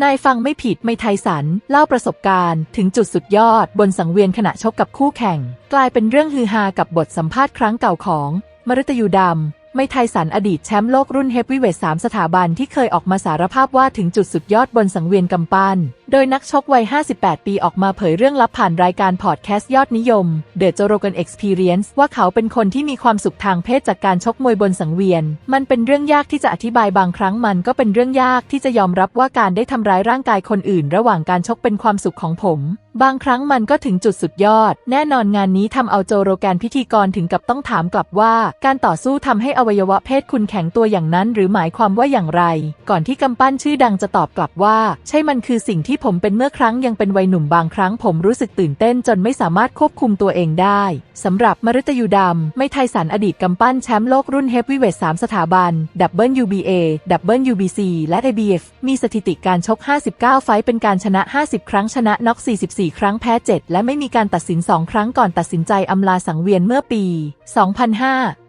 นายฟังไม่ผิดไม่ไทสัน เล่าประสบการณ์ ถึงจุดสุดยอด บนสังเวียนขณะชกกับคู่แข่ง กลายเป็นเรื่องฮือฮากับบทสัมภาษณ์ครั้งเก่าของ มฤตยูดำ ไม่ไทสันอดีตแชมป์โลกรุ่นเฮฟวีเวท3สถาบันที่เคยออกมาสารภาพว่าถึงจุดสุดยอดบนสังเวียนกำปั้น โดยนักชกวัย 58 ปีออกมาเผยเรื่องลับผ่านรายการพอดแคสต์ยอดนิยม The Joe Rogan Experience ว่าเขาเป็นคนที่มีความสุขทางเพศจากการชกมวยบนสังเวียน มันเป็นเรื่องยากที่จะอธิบายบางครั้งมันก็เป็นเรื่องยากที่จะยอมรับว่าการได้ทำร้ายร่างกายคนอื่น ระหว่างการชกเป็นความสุขของผม บางครั้งมันก็ถึงจุดสุดยอด แน่นอนงานนี้ทำเอาโจโรแกนพิธีกรถึงกับต้องถามกลับว่า การต่อสู้ทำให้อวัยวะเพศคุณแข็งตัวอย่างนั้น หรือหมายความว่าอย่างไร ก่อนที่กำปั้นชื่อดังจะตอบกลับว่า ใช่มันคือสิ่งที่ผมเป็นเมื่อครั้งยังเป็นวัยหนุ่มบางครั้งผมรู้สึกตื่นเต้นจนไม่สามารถควบคุมตัวเองได้สำหรับมฤตยูดำ ไม่ไทสันอดีตกำปั้นแชมป์โลกรุ่นเฮฟวีเวท3สถาบัน WBA WBC และ ABF มีสถิติการชก 59 ไฟเป็นการชนะ 50 ครั้งชนะน็อก 44 ครั้งแพ้ 7 และไม่มีการตัดสิน 2 ครั้งก่อนตัดสินใจอำลาสังเวียนเมื่อปี 2005